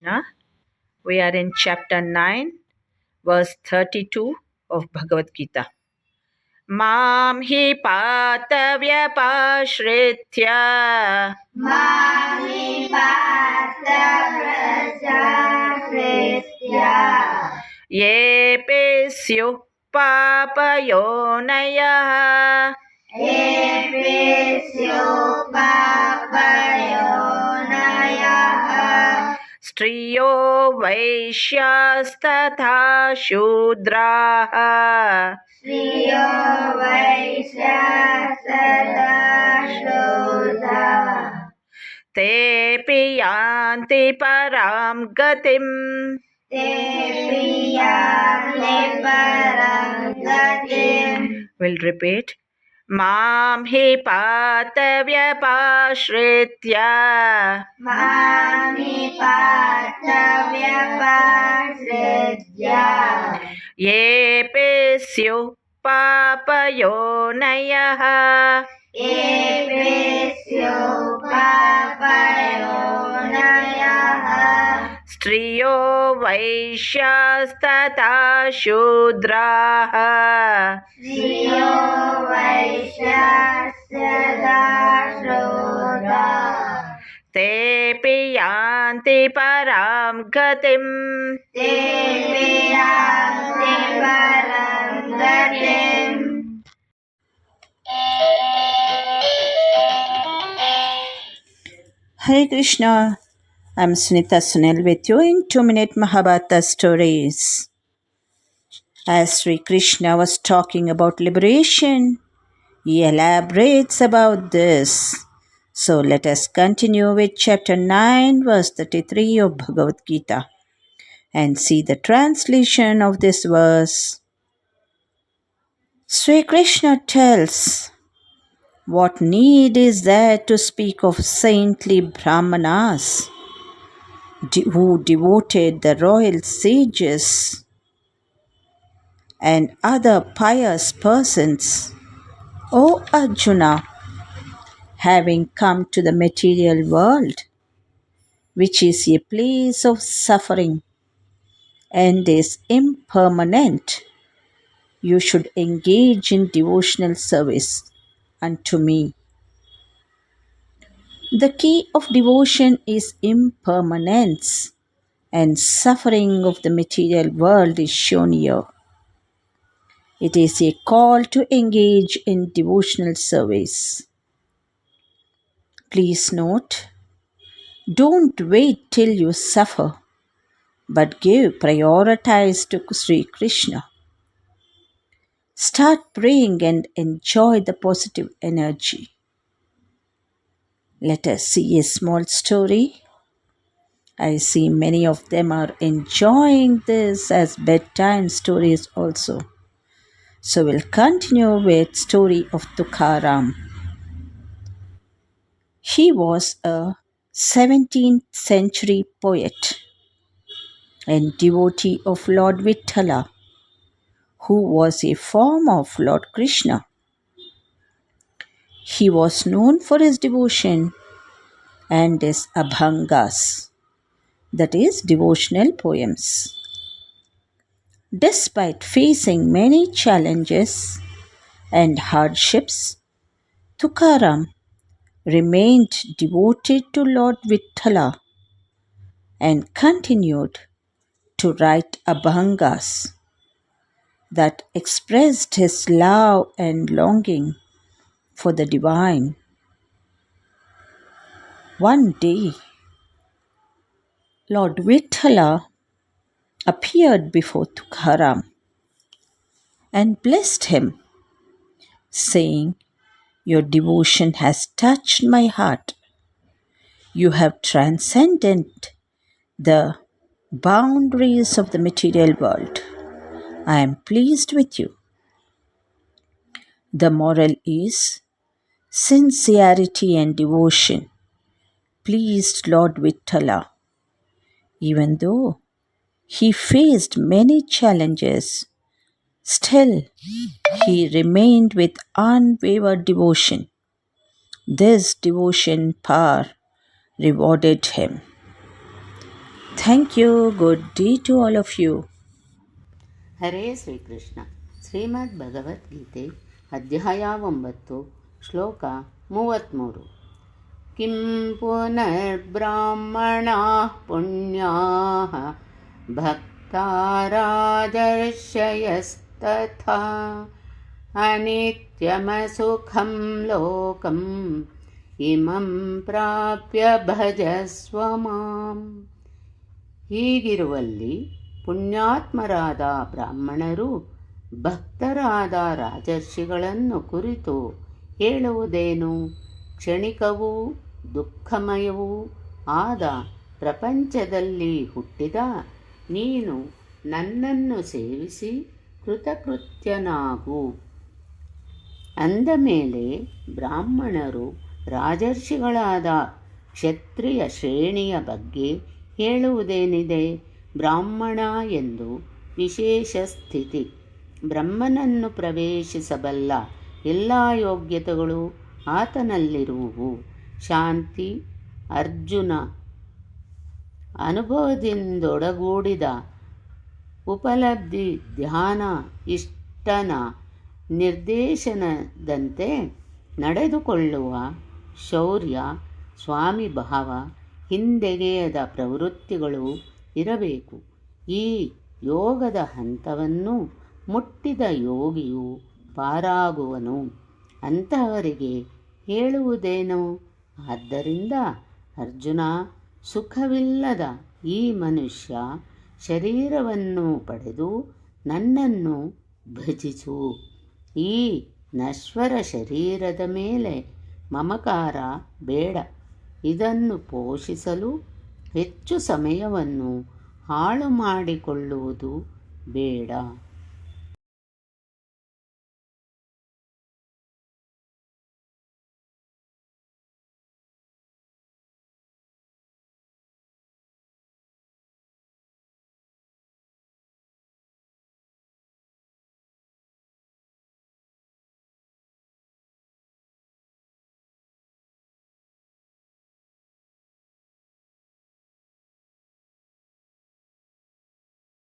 Krishna. We are in chapter 9, verse 32 of Bhagavad Gita. मां हि पातव्यपाश्रित्य येऽपि स्युः पापयोनयः स्त्रियो वैश्यास्तथा शूद्राः। श्रियो वैश्यासदाशोधा तेऽपि यान्ति परां गतिम्। ते प्रियान्ते परं गतिम्। We'll repeat. मां हि पातव्यपाश्रित्य मामि पार्थव्यपाश्रित्य येऽपि स्युः पापयोनयः एवेस्यो पापयोनयः स्त्रियो वैश्यास्तथा शूद्राः। तेऽपि यान्ति परां गतिम्। हरे Krishna. I'm Sunita Sunil with you in 2 Minute Mahabharata Stories. As Sri Krishna was talking about liberation, he elaborates about this. So let us continue with chapter 9, verse 33 of Bhagavad Gita and see the translation of this verse. Sri Krishna tells, What need is there to speak of saintly Brahmanas? De- who devoted the royal sages and other pious persons? O Arjuna, having come to the material world, which is a place of suffering and is impermanent, you should engage in devotional service unto me. The key of devotion is impermanence, and suffering of the material world is shown here. It is a call to engage in devotional service. Please note, don't wait till you suffer, but give prioritize to Sri Krishna. Start praying and enjoy the positive energy. Let us see a small story. I see many of them are enjoying this as bedtime stories also. So we'll continue with story of Tukaram. He was a 17th century poet and devotee of Lord Vittala, who was a form of Lord Krishna. He was known for his devotion and his abhangas, that is, devotional poems. Despite facing many challenges and hardships, Tukaram remained devoted to Lord Vittala and continued to write abhangas that expressed his love and longing for the divine. One day, Lord Vittala appeared before Tukaram and blessed him, saying, Your devotion has touched my heart. You have transcended the boundaries of the material world. I am pleased with you. The moral is sincerity and devotion pleased Lord Vittala, even though he faced many challenges. Still, he remained with unwavered devotion. This devotion power rewarded him. Thank you. Good day to all of you. ಹರೇ ಶ್ರೀಕೃಷ್ಣ ಶ್ರೀಮದ್ ಭಗವದ್ಗೀತೆ ಅಧ್ಯಾಯ ಒಂಬತ್ತು ಶ್ಲೋಕ ಮೂವತ್ತ್ಮೂರು ಕಂ ಪುನರ್ಬ್ರಾಹ್ಮಣ ಪುಣ್ಯ भक्तारादर्शयस्तथा ಅನಿತ್ಯಮಸುಖಂ ಲೋಕಂ ಇಮಂ ಪ್ರಾಪ್ಯ ಭಜಸ್ವ ಮಾಂ. ಹೀಗಿರುವಲ್ಲಿ ಪುಣ್ಯಾತ್ಮರಾದ ಬ್ರಾಹ್ಮಣರು ಭಕ್ತರಾದ ರಾಜರ್ಷಿಗಳನ್ನು ಕುರಿತು ಹೇಳುವುದೇನು ಕ್ಷಣಿಕವೂ ದುಃಖಮಯವೂ ಆದ ಪ್ರಪಂಚದಲ್ಲಿ ಹುಟ್ಟಿದ ನೀನು ನನ್ನನ್ನು ಸೇವಿಸಿ ಕೃತಕೃತ್ಯನಾಗು. ಅಂದ ಮೇಲೆ ಬ್ರಾಹ್ಮಣರು ರಾಜರ್ಷಿಗಳಾದ ಕ್ಷತ್ರಿಯ ಶ್ರೇಣಿಯ ಬಗ್ಗೆ ಹೇಳುವುದೇನಿದೆ? ಬ್ರಾಹ್ಮಣ ಎಂದು ವಿಶೇಷ ಸ್ಥಿತಿ. ಬ್ರಹ್ಮನನ್ನು ಪ್ರವೇಶಿಸಬಲ್ಲ ಎಲ್ಲ ಯೋಗ್ಯತೆಗಳು ಆತನಲ್ಲಿರುವುವು ಶಾಂತಿ ಅರ್ಜುನ ಅನುಭವದಿಂದೊಡಗೂಡಿದ ಉಪಲಬ್ಧಿ ಧ್ಯಾನ ಇಷ್ಟನ ನಿರ್ದೇಶನದಂತೆ ನಡೆದುಕೊಳ್ಳುವ ಶೌರ್ಯ, ಸ್ವಾಮಿ ಭಾವ, ಹಿಂದೆಗೆಯದ ಪ್ರವೃತ್ತಿಗಳು ಇರಬೇಕು. ಈ ಯೋಗದ ಹಂತವನ್ನು ಮುಟ್ಟಿದ ಯೋಗಿಯು ಪಾರಾಗುವನು. ಅಂತಹವರಿಗೆ ಹೇಳುವುದೇನು? ಆದ್ದರಿಂದ ಅರ್ಜುನ, ಸುಖವಿಲ್ಲದ ಈ ಮನುಷ್ಯ ಶರೀರವನ್ನು ಪಡೆದು ನನ್ನನ್ನು ಭಜಿಸು. ಈ ನಶ್ವರ ಶರೀರದ ಮೇಲೆ ಮಮಕಾರ ಬೇಡ. ಇದನ್ನು ಪೋಷಿಸಲು ಹೆಚ್ಚು ಸಮಯವನ್ನು ಹಾಳು ಮಾಡಿಕೊಳ್ಳುವುದು ಬೇಡ.